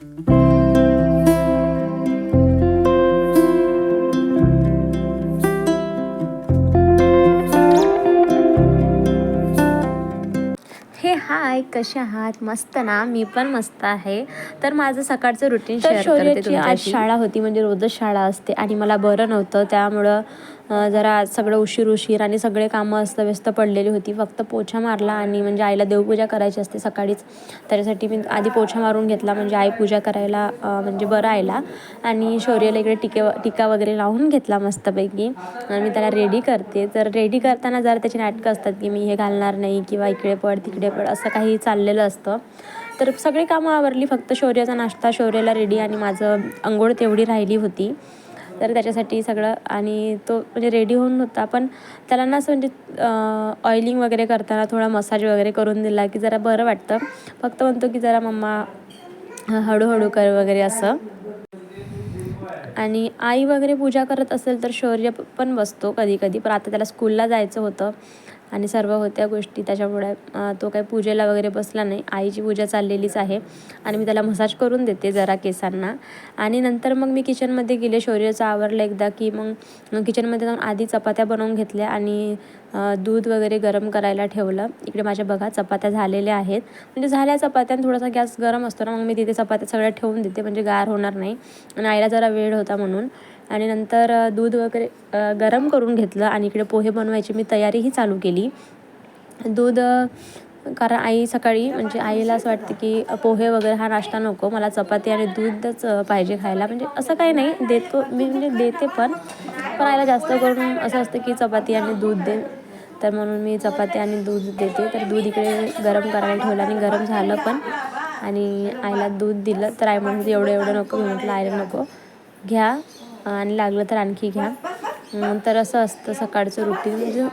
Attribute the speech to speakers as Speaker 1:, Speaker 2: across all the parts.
Speaker 1: हे हाय कसे आहात? मस्त ना? मी पण मस्त आहे. तर माझं सकाळचं रुटीन शेअर करते
Speaker 2: आज. शाळा होती म्हणजे रोजच शाळा असते आणि मला बरं नव्हतं. त्यामुळं जरा आज सगळं उशीर उशीर आणि सगळे कामं अस्तव्यस्त पडलेली होती. फक्त पोछा मारला आणि म्हणजे आईला देवपूजा करायची असते सकाळीच. त्याच्यासाठी मी आधी पोछा मारून घेतला म्हणजे आई पूजा करायला म्हणजे बरं आयला आणि शौर्याला इकडे टिके टिका वगैरे लावून घेतला मस्तपैकी. आणि मी त्याला रेडी करते. तर रेडी करताना जरा त्याची नाटकं असतात की मी हे घालणार नाही किंवा इकडे पड तिकडे पड असं काही चाललेलं असतं. तर सगळी कामं आवरली. फक्त शौर्याचा नाश्ता शौर्याला रेडी आणि माझं अंघोळ तेवढी राहिली होती. तर त्याच्यासाठी सगळं आणि तो म्हणजे रेडी होऊन होता. पण त्याला ना असं म्हणजे ऑइलिंग वगैरे करताना थोडा मसाज वगैरे करून दिला की जरा बरं वाटतं. फक्त म्हणतो की जरा मम्मा हळूहळू कर वगैरे असं. आणि आई वगैरे पूजा करत असेल तर शौर्य पण बसतो कधी कधी. पण आता त्याला स्कूलला जायचं होतं आणि सर्व होत्या गोष्टी त्याच्यामुळे तो काही पूजेला वगैरे बसला नाही. आईची पूजा चाललेलीच आहे आणि मी त्याला मसाज करून देते जरा केसांना. आणि नंतर मग मी किचनमध्ये गेले. शौर्याचं आवरलं एकदा की मग किचनमध्ये जाऊन आधी चपात्या बनवून घेतल्या आणि दूध वगैरे गरम करायला ठेवलं. इकडे माझ्या बघा चपात्या झालेल्या आहेत. म्हणजे झाल्या चपात्या थोडासा गॅस गरम असतो ना मग मी तिथे चपात्या सगळ्या ठेवून देते म्हणजे गार होणार नाही. आणि आईला जरा वेळ होता म्हणून. आणि नंतर दूध वगैरे गरम करून घेतलं आणि इकडे पोहे बनवायची मी तयारीही चालू केली. दूध कारण आई सकाळी म्हणजे आईला असं वाटतं की पोहे वगैरे हा नाश्ता नको मला चपाती आणि दूधच पाहिजे खायला. म्हणजे असं काही नाही देतो मी म्हणजे देते पण. पण आईला जास्त करून असं असतं की चपाती आणि दूध दे तर म्हणून मी चपाती आणि दूध देते. तर दूध इकडे गरम करायला ठेवलं आणि गरम झालं पण. आणि आईला दूध दिलं. तर आई म्हणते एवढं एवढं नको. मी म्हटलं आईला नको. घ्या आणि लागलं तर आणखी घ्या. तर असं असतं सकाळचं रुटीन म्हणजे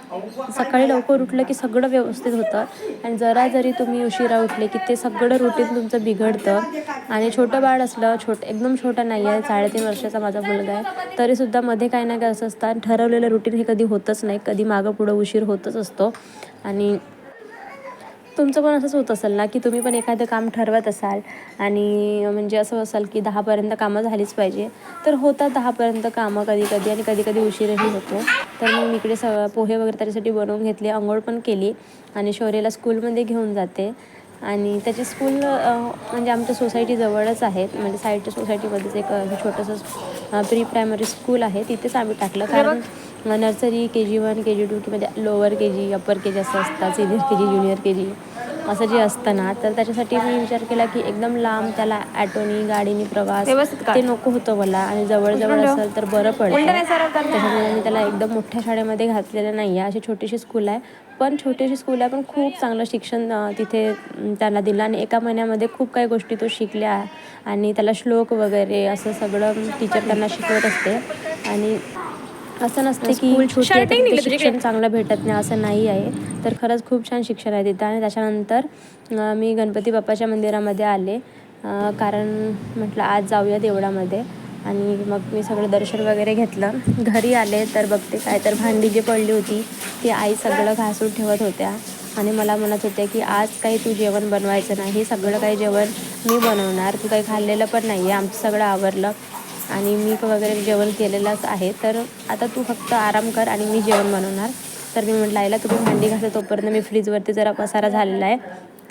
Speaker 2: सकाळी लवकर उठलं की सगळं व्यवस्थित होतं. आणि जरा जरी तुम्ही उशिरा उठले की ते सगळं रुटीन तुमचं बिघडतं. आणि छोटं बाळ असलं छोट एकदम छोटं नाही आहे साडेतीन वर्षाचा माझा मुलगा आहे तरीसुद्धा मध्ये काही ना काही असं असतं. आणि ठरवलेलं रुटीन हे कधी होतच नाही. कधी मागं पुढं उशीर होतच असतो. आणि तुमचं पण असंच होत असेल ना की तुम्ही पण एखादं काम ठरवत असाल आणि म्हणजे असं असाल की दहापर्यंत कामं झालीच पाहिजे. तर होतात दहापर्यंत कामं कधी कधी आणि कधी कधी उशीरही होतो. तर मग मी इकडे स पोहे वगैरे त्याच्यासाठी बनवून घेतले आंघोळ पण केली आणि शौर्याला स्कूलमध्ये घेऊन जाते. आणि त्याची स्कूल म्हणजे आमच्या सोसायटी जवळच आहेत. म्हणजे साईडच्या सोसायटीमध्येच एक छोटंसं प्री प्रायमरी स्कूल आहे. तिथेच आम्ही टाकलं. कारण nursery K G one K G two किंवा lower K G upper K G असं असतात senior K G junior K G असं जे असतं ना तर त्याच्यासाठी मी विचार केला की एकदम लांब त्याला ॲटोनी गाडीनी प्रवास ते नको होतं मला आणि जवळजवळ असेल तर बरं पडतं. त्याच्यामुळे मी त्याला एकदम मोठ्या शाळेमध्ये घातलेलं नाही आहे अशी छोटीशी स्कूल आहे. पण छोटीशी स्कूल आहे पण खूप चांगलं शिक्षण तिथे त्याला दिलं आणि एका महिन्यामध्ये खूप काही गोष्टी तो शिकल्या आणि त्याला श्लोक वगैरे असं सगळं टीचर त्यांना शिकवत असते. आणि असं नसते की शिक्षण चांगलं भेटत नाही असं नाही आहे. तर खरंच खूप छान शिक्षण आहे तिथं. आणि त्याच्यानंतर मी गणपती बाप्पाच्या मंदिरामध्ये आले. कारण म्हटलं आज जाऊया देवळामध्ये आणि मग मी सगळं दर्शन वगैरे घेतलं. घरी आले तर बघते काय तर भांडी जी पडली होती ती आई सगळं घासून ठेवत होत्या. आणि मला म्हणत होते की आज काही तू जेवण बनवायचं नाही. सगळं काही जेवण मी बनवणार. तू काही खाल्लेलं पण नाही आहे आमचं सगळं आवरलं. आणि मी वगैरे जेवण केलेलंच आहे. तर आता तू फक्त आराम कर आणि मी जेवण बनवणार. तर मी म्हटलं आईला तुम्ही भांडी घासा तोपर्यंत मी फ्रीजवरती जरा पसारा झालेला आहे.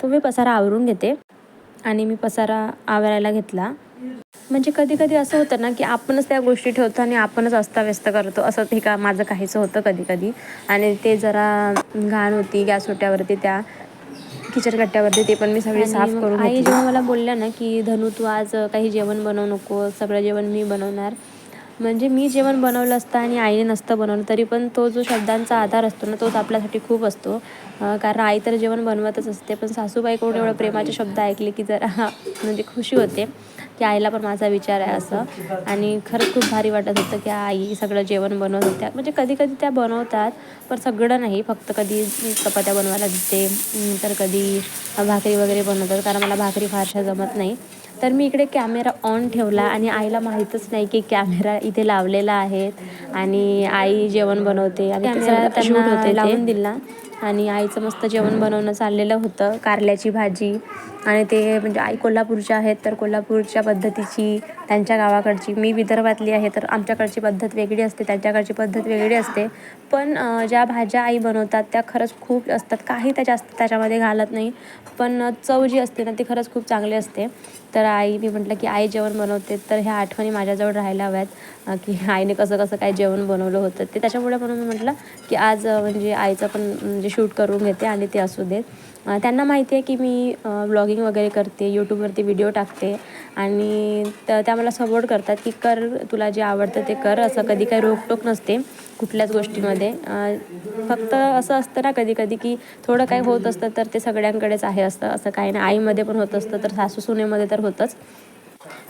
Speaker 2: तो मी पसारा आवरून घेते. आणि मी पसारा आवरायला घेतला. म्हणजे कधी कधी असं होतं ना की आपणच त्या गोष्टी ठेवतो आणि आपणच अस्ताव्यस्त करतो. असं हे का माझं काहीचं होतं कधी कधी आणि ते जरा घाण होती गॅस ओट्यावरती त्या. किचन कट्ट्यावरती ते पण मी सगळी
Speaker 1: साफ करून
Speaker 2: आई. जेव्हा मला बोलल्या ना की धनू तू आज काही जेवण बनवू नको सगळं जेवण मी बनवणार. म्हणजे मी जेवण बनवलं असतं आणि आईने नसतं बनवलं तरी पण तो जो शब्दांचा आधार असतो ना तोच आपल्यासाठी खूप असतो. कारण आई तर जेवण बनवतच असते पण सासूबाईकडून एवढं प्रेमाचे शब्द ऐकले की जरा म्हणजे खुशी होते. की आईला पण माझा विचार आहे असं. आणि खरंच खूप भारी वाटत होतं की आई सगळं जेवण बनवत होत्या. म्हणजे कधी कधी त्या बनवतात पण सगळं नाही. फक्त कधी चपात्या बनवायला देते तर कधी भाकरी वगैरे बनवतात कारण मला भाकरी फारशा जमत नाही. तर मी इकडे कॅमेरा ऑन ठेवला आणि आईला माहीतच नाही की कॅमेरा इथे लावलेला आहे. आणि आई जेवण बनवते. आणि ते
Speaker 1: कॅमेरा. लावून दिला.
Speaker 2: आणि आईचं मस्त जेवण बनवणं चाललेलं होतं कारल्याची भाजी. आणि ते म्हणजे आई कोल्हापूरच्या आहेत तर कोल्हापूरच्या पद्धतीची त्यांच्या गावाकडची. मी विदर्भातली आहे तर आमच्याकडची पद्धत वेगळी असते त्यांच्याकडची पद्धत वेगळी असते. पण ज्या भाज्या आई बनवतात त्या खरंच खूप असतात. काही त्या जास्त त्याच्यामध्ये घालत नाही पण चव जी असते ना ती खरंच खूप चांगली असते. तर आई मी म्हटलं की आई जेवण बनवते तर ह्या आठवणी माझ्याजवळ राहायला हव्यात की आईने कसं कसं काय जेवण बनवलं होतं. ते त्याच्यामुळे म्हणून मी म्हटलं की आज म्हणजे आईचं पण म्हणजे शूट करून घेते आणि ते असू देत. त्यांना माहिती आहे की मी ब्लॉगिंग वगैरे करते यूट्यूबवरती व्हिडिओ टाकते. आणि त- त्या मला सपोर्ट करतात की कर तुला जे आवडतं ते कर. असं कधी काही रोकटोक नसते कुठल्याच गोष्टीमध्ये. फक्त असं असतं ना कधी कधी की थोडं काही होत असतं तर ते सगळ्यांकडेच आहे असतं असं काही नाही. आईमध्ये पण होत असतं तर सासू सुनेमध्ये तर होतंच.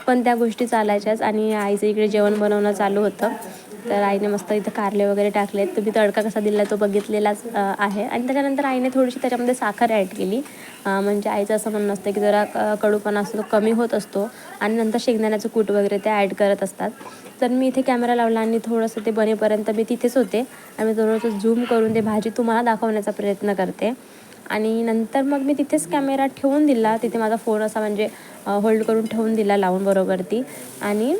Speaker 2: पण त्या गोष्टी चालायच्याच आणि आईचं इकडे जेवण बनवणं चालू होतं. तर आईने मस्त इथं कारले वगैरे टाकलेत. तुम्ही तडका कसा दिला तो बघितलेलाच आहे. आणि त्याच्यानंतर आईने थोडीशी त्याच्यामध्ये साखर ॲड केली. म्हणजे आईचं असं म्हणणं असतं की जरा क- कडूपणा असतो तो कमी होत असतो आणि नंतर शेंगदाण्याचं कूट वगैरे ते ॲड करत असतात. तर मी इथे कॅमेरा लावला आणि थोडंसं ते बनेपर्यंत मी तिथेच होते. आणि थोडंसं झूम करून ते भाजी तुम्हाला दाखवण्याचा प्रयत्न करते. आणि नंतर मग मी तिथेच कॅमेरा ठेवून दिला. तिथे माझा फोन असा म्हणजे होल्ड करून ठेवून दिला लावून बरोबरती. आणि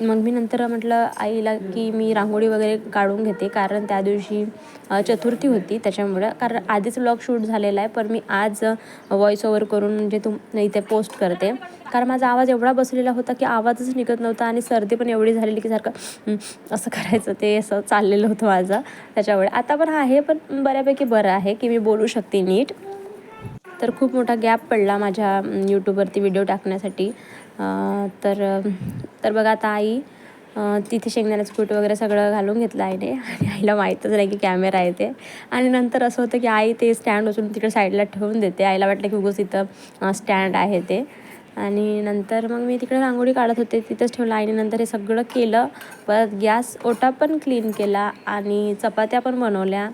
Speaker 2: मग मी नंतर म्हटलं आईला की मी रांगोळी वगैरे काढून घेते. कारण त्या दिवशी चतुर्थी होती. त्याच्यामुळं कारण आधीच व्लॉग शूट झालेला आहे. पण मी आज व्हॉइस ओवर करून म्हणजे तुम इथे पोस्ट करते. कारण माझा आवाज एवढा बसलेला होता की आवाजच निघत नव्हता आणि सर्दी पण एवढी झालेली की सारखं असं करायचं ते असं चाललेलं होतं माझं. त्याच्यामुळे आता पण आहे पण बऱ्यापैकी बरं आहे की मी बोलू शकते नीट. तर खूप मोठा गॅप पडला माझ्या यूट्यूबवरती व्हिडिओ टाकण्यासाठी. तर तर बघा आता आई तिथे शेंगदाण्याचं कूट वगैरे सगळं घालून घेतलं आईने. आणि आईला माहीतच नाही की कॅमेरा आहे ते. आणि नंतर असं होतं की आई ते स्टँड उचलून तिकडे साईडला ठेवून देते. आईला वाटलं की उगस इथं स्टँड आहे ते. आणि नंतर मग मी तिकडे रांगोळी काढत होते. तिथंच ठेवलं आईने. नंतर हे सगळं केलं. परत गॅस ओटा पण क्लीन केला. आणि चपात्या पण बनवल्या.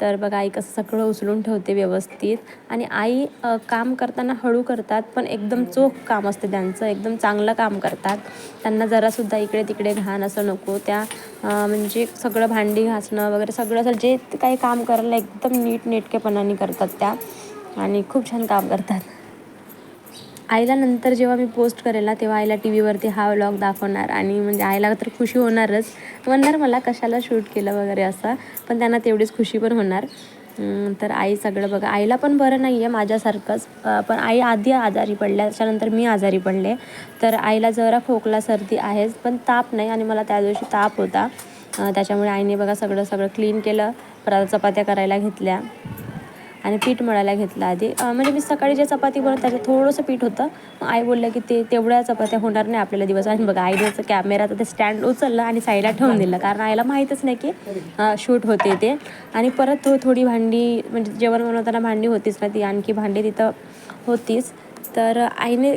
Speaker 2: तर बघा आई कसं सगळं उचलून ठेवते व्यवस्थित. आणि आई काम करताना हळू करतात पण एकदम चोख काम असते त्यांचं. एकदम चांगलं काम करतात. त्यांना जरासुद्धा इकडे तिकडे घाण असं नको. त्या म्हणजे सगळं भांडी घासणं वगैरे सगळं असं जे काही काम करायला एकदम नीट नेटकेपणाने करतात त्या. आणि खूप छान काम करतात. आईला नंतर जेव्हा मी पोस्ट करेल ना तेव्हा आईला टी व्हीवरती हा व्लॉग दाखवणार आणि म्हणजे आईला तर खुशी होणारच. म्हणणार मला कशाला शूट केलं वगैरे असं पण त्यांना तेवढीच खुशी पण होणार. तर आई सगळं बघा. आईला पण बरं नाही आहे माझ्यासारखंच पण आई आधी आजारी पडल्या त्याच्यानंतर मी आजारी पडले. तर आईला जरा खोकला सर्दी आहेच पण ताप नाही आणि मला त्या दिवशी ताप होता. त्याच्यामुळे आईने बघा सगळं सगळं क्लीन केलं. परत चपात्या करायला घेतल्या. आणि पीठ मळायला घेतलं आधी. म्हणजे मी सकाळी जे चपाती बनवत त्याच्यात थोडंसं पीठ होतं. मग आई बोललं की ते तेवढ्या चपात्या होणार नाही आपल्याला दिवस. आणि बघा आईने कॅमेरा कॅमेरा ते स्टँड उचललं आणि साईडला ठेवून दिलं. कारण आईला माहीतच नाही की शूट होते ते. आणि परत तो थोडी भांडी म्हणजे जेवण बनवताना भांडी होतीच ना ती. आणखी भांडी तिथं होतीच. तर आईने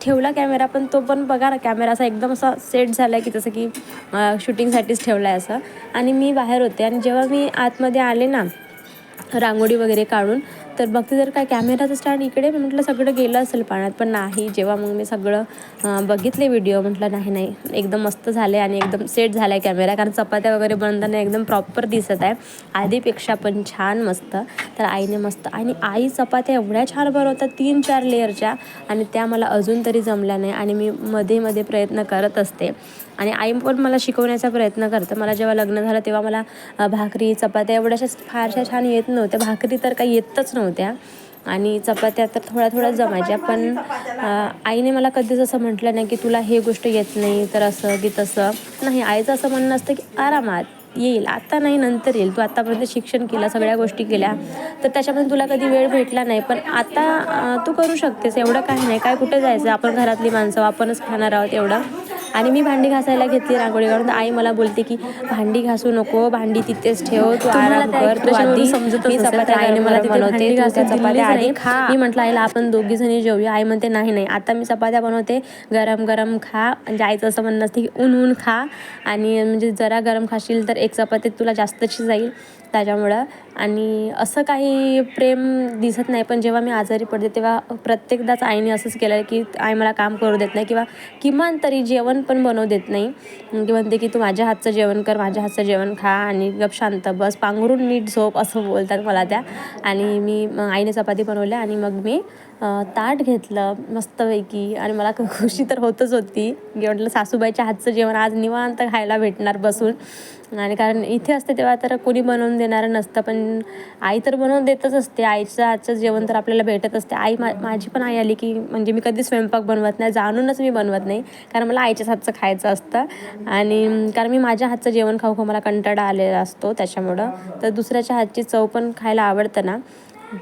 Speaker 2: ठेवला कॅमेरा पण तो पण बघा ना कॅमेरा असा एकदम असा सेट झाला आहे की जसं की शूटिंगसाठीच ठेवला आहे असं. आणि मी बाहेर होते. आणि जेव्हा मी आतमध्ये आले ना रांगोळी वगैरे काढून तर बघते जर काय कॅमेराचं स्टँड इकडे. मी म्हटलं सगळं गेलं असेल पाण्यात पण नाही. जेव्हा मग मी सगळं बघितले व्हिडिओ म्हटलं नाही नाही. एकदम मस्त झाले आणि एकदम सेट झाला आहे कॅमेरा कारण चपात्या वगैरे बनताना एकदम प्रॉपर दिसत आहे. आधीपेक्षा पण छान मस्त. तर आईने मस्त आणि आई चपात्या एवढ्या छान बनवतात तीन चार लेअरच्या आणि त्या मला अजून तरी जमल्या नाही. आणि मी मध्ये मध्ये प्रयत्न करत असते. आणि आई पण मला शिकवण्याचा प्रयत्न करतं. मला जेव्हा लग्न झालं तेव्हा मला भाकरी चपात्या एवढ्याशा फारशा छान येत नव्हत्या. भाकरी तर काही येतच नव्हत्या. आणि चपात्या तर थोड्या थोड्या जमायच्या पण आईने मला कधीच असं म्हटलं नाही की तुला हे गोष्ट येत नाही तर असं की तसं. नाही आईचं असं म्हणणं असतं की आरामात येईल आता नाही नंतर येईल. तू आत्तापर्यंत शिक्षण केलं सगळ्या गोष्टी केल्या तर त्याच्यामध्ये तुला कधी वेळ भेटला नाही. पण आता तू करू शकतेस एवढं काही नाही. काय कुठे जायचं? आपण घरातली माणसं आपणच खाणार आहोत एवढं. आणि मी भांडी घासायला घेतली रांगोळी काढून. आई मला बोलते की भांडी घासू नको भांडी तिथेच ठेव तू आराम कर तू आधी मी चपात्या आईने मला तिथे बनवते चपात्या आधी खा. मी म्हटलं आईला आपण दोघी जणी जेवूया आई म्हणते नाही नाही आता मी चपात्या बनवते गरम गरम खा. म्हणजे आईचं असं म्हणणं असते की ऊन ऊन खा. आणि म्हणजे जरा गरम खाशील तर एक चपाती तुला जास्तची जाईल. त्याच्यामुळं. आणि असं काही प्रेम दिसत नाही पण जेव्हा मी आजारी पडते तेव्हा प्रत्येकदाच आईने असंच केलं आहे की आई मला काम करू देत नाही किंवा किमान तरी जेवण पण बनवू देत नाही. की म्हणते की तू माझ्या हातचं जेवण कर माझ्या हातचं जेवण खा आणि गप शांत बस. पांघरून नीट झोप असं बोलतात मला त्या. आणि मी मग आईने चपाती बनवल्या आणि मग मी ताट घेतलं मस्तपैकी आणि मला खुशी तर होतच होती. की म्हटलं सासूबाईच्या हातचं जेवण आज निवांत खायला भेटणार बसून. आणि कारण इथे असते तेव्हा तर कोणी बनवून देणारं नसतं पण आई तर बनवून देतच असते. आईचं आजचं जेवण तर आपल्याला भेटत असते. आई मा माझी पण आई आली की म्हणजे मी कधी स्वयंपाक बनवत नाही जाणूनच मी बनवत नाही. कारण मला आईच्याच हातचं खायचं असतं. आणि कारण मी माझ्या हातचं जेवण खाऊ खाऊ मला कंटाळा आलेला असतो त्याच्यामुळं. तर दुसऱ्याच्या हातची चव पण खायला आवडतं ना.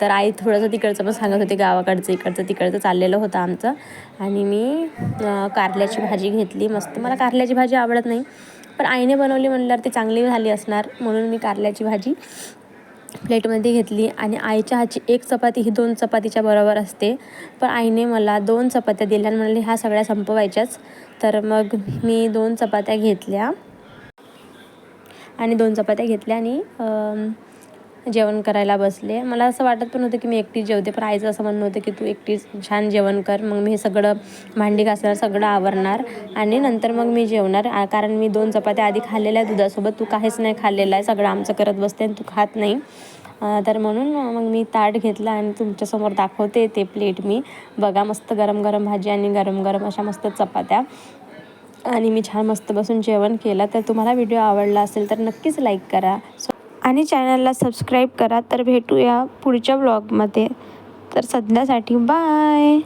Speaker 2: तर आई थोडंसं तिकडचं पण सांगत होती गावाकडचं इकडचं तिकडचं चाललेलं होतं आमचं. आणि मी कारल्याची भाजी घेतली. मस्त मला कारल्याची भाजी आवडत नाही. पण आईने बनवली म्हणल्यावर ती चांगली झाली असणार म्हणून मी कारल्याची भाजी प्लेटमध्ये घेतली. आणि आईच्या हाची एक चपाती ही दोन चपातीच्या बरोबर असते. पण आईने मला दोन चपात्या दिल्या आणि ह्या सगळ्या संपवायच्याच. तर मग मी दोन चपात्या घेतल्या. आणि दोन चपात्या घेतल्या आणि जेवण करायला बसले. मला असं वाटत पण होतं की मी एकटीच जेवते पण आईचं असं म्हणणं होतं की तू एकटीच छान जेवण कर. मग मी सगळं भांडी घासणार सगळं आवरणार आणि नंतर मग मी जेवणार. कारण मी दोन चपात्या आधी खाल्लेल्या आहे दुधासोबत. तू काहीच नाही खाल्लेलं आहे. सगळं आमचं करत बसते आणि तू खात नाही. तर म्हणून मग मी ताट घेतलं आणि तुमच्यासमोर दाखवते ते प्लेट मी. बघा मस्त गरम गरम भाजी आणि गरम गरम अशा मस्त चपात्या. आणि मी छान मस्त बसून जेवण केलं. तर तुम्हाला व्हिडिओ आवडला असेल तर नक्कीच लाईक करा. सो आणि चॅनलला सबस्क्राईब करा. तर भेटूया पुढच्या ब्लॉगमध्ये. तर सध्यासाठी बाय.